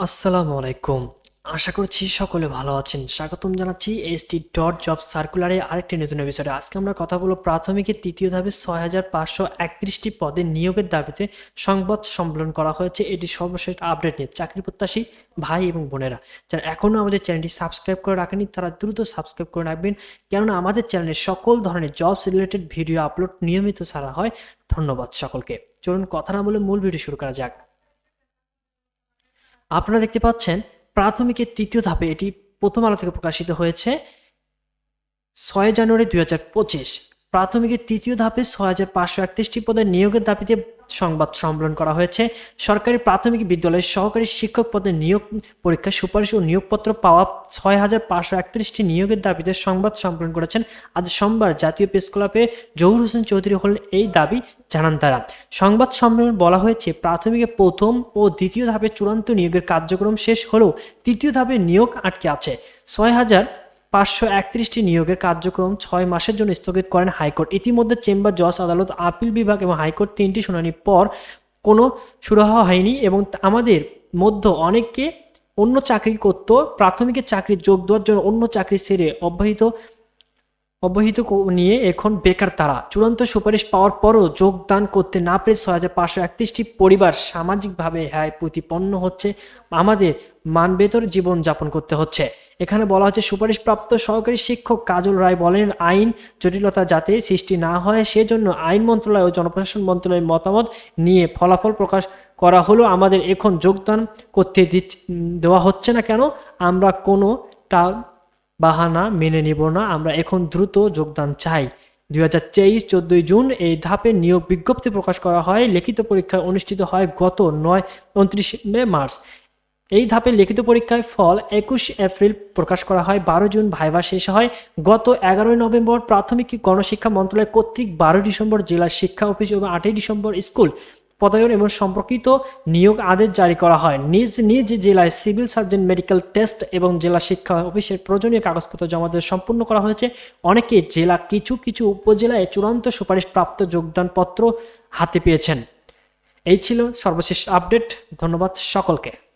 আসসালামু আলাইকুম। আশা করছি সকলে ভালো আছেন। স্বাগতম জানাচ্ছি এসটি ডট জব সার্কুলারে আরেকটি নতুন এপিসোডে আজকে আমরা কথা বলব প্রাথমিকের তৃতীয় ধাপে ছয় হাজার পাঁচশো একত্রিশটি পদে নিয়োগের দাবিতে সংবাদ সম্মেলন করা হয়েছে। এটি সর্বশেষ আপডেট নিয়ে চাকরি প্রত্যাশী ভাই এবং বোনেরা। যারা এখনও আমাদের চ্যানেলটি সাবস্ক্রাইব করে রাখেনি তারা দ্রুত সাবস্ক্রাইব করে রাখবেন। কেননা আমাদের চ্যানেলে সকল ধরনের জবস রিলেটেড ভিডিও আপলোড নিয়মিত ছাড়া হয়। ধন্যবাদ সকলকে। চলুন কথা না বলে মূল ভিডিও শুরু করা যাক। আপনারা দেখতে পাচ্ছেন প্রাথমিকের তৃতীয় ধাপে এটি প্রথম আলো থেকে প্রকাশিত হয়েছে ছয় জানুয়ারি দুই হাজার পঁচিশ। প্রাথমিকের তৃতীয় ধাপে ছয় হাজার পাঁচশো একত্রিশটি পদের নিয়োগের দাবিতে সংবাদ সম্মেলন করা হয়েছে। সরকারি প্রাথমিক বিদ্যালয়ের সহকারী শিক্ষক পদে নিয়োগ পরীক্ষা সুপারিশ ও নিয়োগপত্র পাওয়া ছয় হাজার পাঁচশো একত্রিশটি নিয়োগের দাবিতে সংবাদ সম্মেলন করেছেন আজ সোমবার জাতীয় প্রেস ক্লাবে জহুর হোসেন চৌধুরী হলেন এই দাবি জানান তারা। সংবাদ সম্মেলন বলা হয়েছে, প্রাথমিকে প্রথম ও দ্বিতীয় ধাপে চূড়ান্ত নিয়োগের কার্যক্রম শেষ হলেও তৃতীয় ধাপে নিয়োগ আটকে আছে। ছয় হাজার পাঁচশো একত্রিশটি নিয়োগের কার্যক্রম ছয় মাসের জন্য স্থগিত করেন হাইকোর্ট। ইতিমধ্যে চেম্বার জজ আদালত, আপিল বিভাগ এবং হাইকোর্ট তিনটি শুনানির পর কোনো সুরাহা হয়নি এবং আমাদের মধ্য অনেককে অন্য চাকরি করতো, প্রাথমিকের চাকরি যোগ দেওয়ার জন্য অন্য চাকরি সেরে অব্যাহত অবহিত নিয়ে এখন বেকার তারা। চূড়ান্ত সুপারিশ পাওয়ার পরও যোগদান করতে না পেরে ছয় হাজার পাঁচশো একত্রিশটি পরিবার সামাজিকভাবে হ্যায় প্রতিপন্ন হচ্ছে, আমাদের মানবেতর জীবন যাপন করতে হচ্ছে। এখানে বলা হচ্ছে, সুপারিশপ্রাপ্ত সহকারী শিক্ষক কাজল রায় বলেন, আইন জটিলতা যাতে সৃষ্টি না হয়, সেজন্য আইন মন্ত্রণালয় ও জনপ্রশাসন মন্ত্রণালয়ের মতামত নিয়ে ফলাফল প্রকাশ করা হলো আমাদের এখন যোগদান করতে দেওয়া হচ্ছে না কেন? আমরা কোনো টা বাহানা মেনে নিব না, আমরা এখন দ্রুত যোগদান চাই। দুই হাজার তেইশ চোদ্দই জুন এই ধাপে নিয়োগ বিজ্ঞপ্তি প্রকাশ করা হয়। লিখিত পরীক্ষা অনুষ্ঠিত হয় গত নয় উনত্রিশে মার্চ। এই ধাপে লিখিত পরীক্ষায় ফল একুশ এপ্রিল প্রকাশ করা হয়, বারো জুন ভাইভা শেষ হয়। গত এগারোই নভেম্বর প্রাথমিক গণশিক্ষা মন্ত্রণালয় কর্তৃক বারোই ডিসেম্বর জেলা শিক্ষা অফিস এবং আটই ডিসেম্বর স্কুল পদায়ন এবং সম্পর্কিত নিয়োগ আদেশ জারি করা হয়। নিজ নিজ জেলায় সিভিল সার্জন মেডিকেল টেস্ট এবং জেলা শিক্ষা অফিসের প্রয়োজনীয় কাগজপত্র জমা দিয়ে সম্পূর্ণ করা হয়েছে। অনেকে জেলা কিছু কিছু উপজেলায় চূড়ান্ত সুপারিশপ্রাপ্ত যোগদানপত্র হাতে পেয়েছেন। এই ছিল সর্বশেষ আপডেট। ধন্যবাদ সকলকে।